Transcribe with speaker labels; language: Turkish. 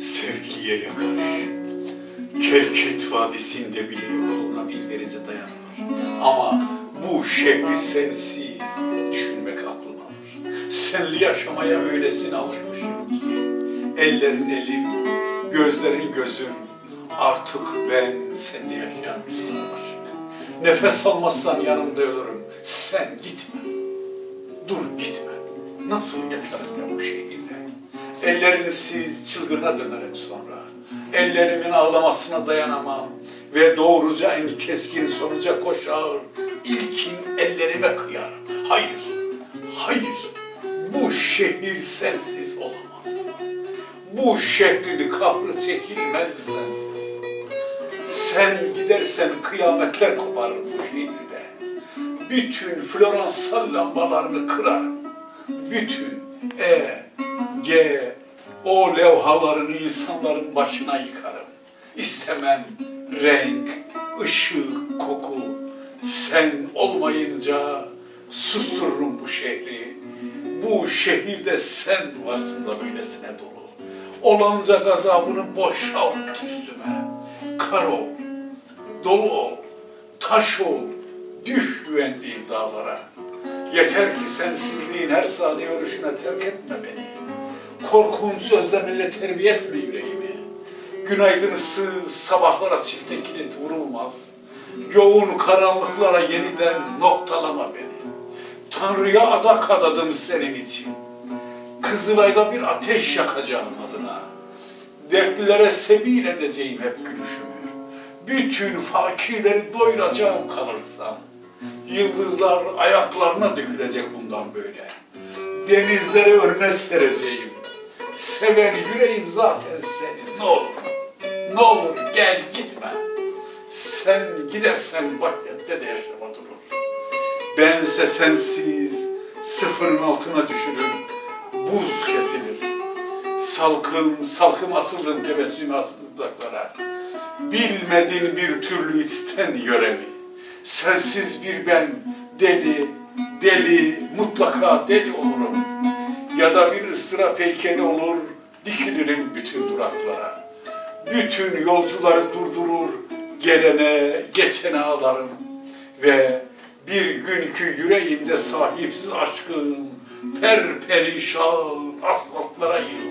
Speaker 1: Sevgiliye yakar. Kelkit Vadisi'nde bile yok oluna bir derece dayanılır. Ama bu şehri sensiz düşünmek aklım alır. Senli yaşamaya öylesine alışmışım ki ellerin elim, gözlerin gözüm artık ben sende yaşayan bir sarmaşık. Nefes almazsan yanımda ölürüm. Sen gitme. Dur gitme. Nasıl yaşarım ben bu şehirde? Ellerini siz çılgına dönerim sonra. Ellerimin ağlamasına dayanamam ve doğruca en keskin sonuca koşar. İlkin ellerime kıyarım. Hayır, hayır. Bu şehir sensiz olamaz. Bu şehrin kahrı çekilmez sensiz. Sen gidersen kıyametler koparır bu şehirde. Bütün floransal lambalarını kırarım. Bütün E, G, O levhalarını insanların başına yıkarım. İstemem renk, ışık, koku. Sen olmayınca sustururum bu şehri. Bu şehirde sen varsın da böylesine dolu. Olanca gazabını boşalt üstüme. Kar ol, dolu ol, taş ol, düş güvendiğim dağlara. Yeter ki sensizliğin her saniye örüşüne terk etme beni. Korkunç özlemle terbiye etme yüreğimi. Günaydın ıssız sabahlara çifte kilit vurulmaz. Yoğun karanlıklara yeniden noktalama beni. Tanrı'ya adak adadım senin için. Kızılay'da bir ateş yakacağım adına. Dertlilere sebil edeceğim hep gülüşümü. Bütün fakirleri doyuracağım kalırsam. Yıldızlar ayaklarına dökülecek bundan böyle. Denizleri önüne sereceğim. Seven yüreğim zaten senin. Ne olur, ne olur gel gitme. Sen gidersen bahçede de yaşama durur. Bense sensiz sıfırın altına düşürür. Buz kesilir. Salkım, salkım asılırım tebessüm asıl dudaklara. Bilmedin bir türlü içten yöremi. Sensiz bir ben deli, deli, mutlaka deli olurum. Ya da bir ıstırap heykeli olur, dikilirim bütün duraklara. Bütün yolcuları durdurur, gelene, geçene ağlarım. Ve bir günkü yüreğimde sahipsiz aşkım, per perişan asfaltlara yığılır.